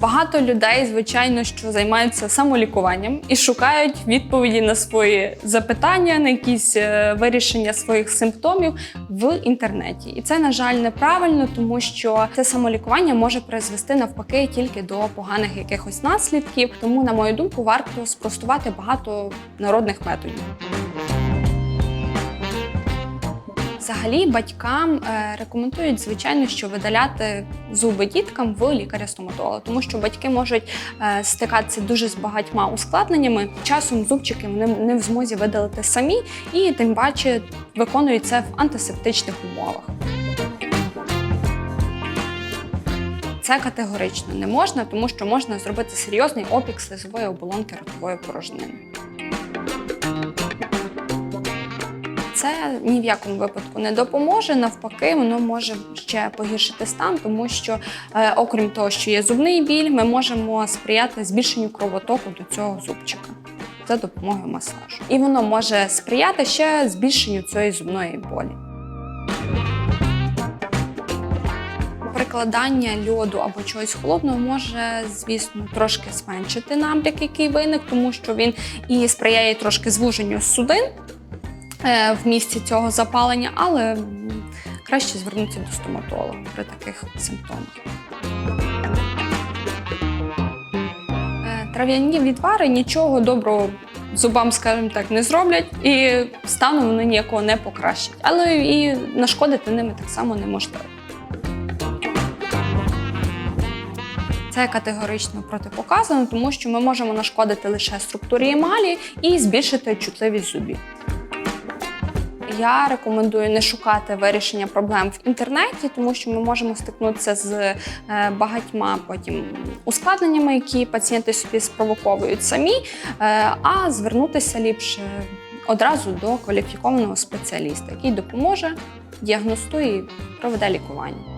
Багато людей, звичайно, що займаються самолікуванням і шукають відповіді на свої запитання, на якісь е, вирішення своїх симптомів в інтернеті. І це, на жаль, неправильно, тому що це самолікування може призвести навпаки тільки до поганих якихось наслідків. Тому, на мою думку, варто спростувати багато народних методів. Взагалі батькам е, рекомендують, звичайно, що видаляти зуби діткам в лікаря-стоматолога, тому що батьки можуть е, стикатися дуже з багатьма ускладненнями. Часом зубчики вони не в змозі видалити самі, і тим паче виконують це в антисептичних умовах. Це категорично не можна, тому що можна зробити серйозний опік слизової оболонки ротової порожнини. Це ні в якому випадку не допоможе. Навпаки, воно може ще погіршити стан, тому що, е, окрім того, що є зубний біль, ми можемо сприяти збільшенню кровотоку до цього зубчика за допомогою масажу. І воно може сприяти ще збільшенню цієї зубної болі. Прикладання льоду або чогось холодного може, звісно, трошки зменшити набряк, який виник, тому що він і сприяє трошки звуженню судин в місці цього запалення, але краще звернутися до стоматолога при таких симптомах. Е, Трав'яні відвари нічого доброго зубам, скажімо так, не зроблять, і стану вони ніякого не покращать. Але і нашкодити ними так само неможливо. Це категорично протипоказано, тому що ми можемо нашкодити лише структурі емалі і збільшити чутливість зубів. Я рекомендую не шукати вирішення проблем в інтернеті, тому що ми можемо стикнутися з е, багатьма потім ускладненнями, які пацієнти собі спровоковують самі, е, а звернутися ліпше одразу до кваліфікованого спеціаліста, який допоможе, діагностує і проведе лікування.